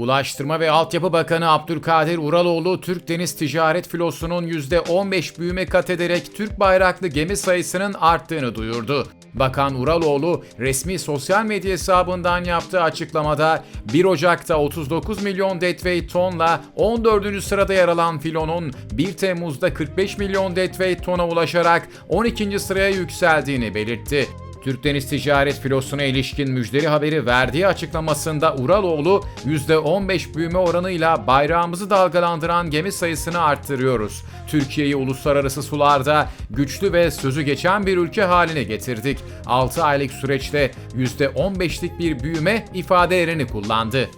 Ulaştırma ve Altyapı Bakanı Abdülkadir Uraloğlu, Türk Deniz Ticaret Filosu'nun %15 büyüme kat ederek Türk bayraklı gemi sayısının arttığını duyurdu. Bakan Uraloğlu, resmi sosyal medya hesabından yaptığı açıklamada 1 Ocak'ta 39 milyon deadweight tonla 14. sırada yer alan filonun 1 Temmuz'da 45 milyon deadweight tona ulaşarak 12. sıraya yükseldiğini belirtti. Türk Deniz Ticaret Filosu'na ilişkin müjdeli haberi verdiği açıklamasında Uraloğlu %15 büyüme oranıyla bayrağımızı dalgalandıran gemi sayısını arttırıyoruz. Türkiye'yi uluslararası sularda güçlü ve sözü geçen bir ülke haline getirdik. 6 aylık süreçte %15'lik bir büyüme ifadelerini kullandı.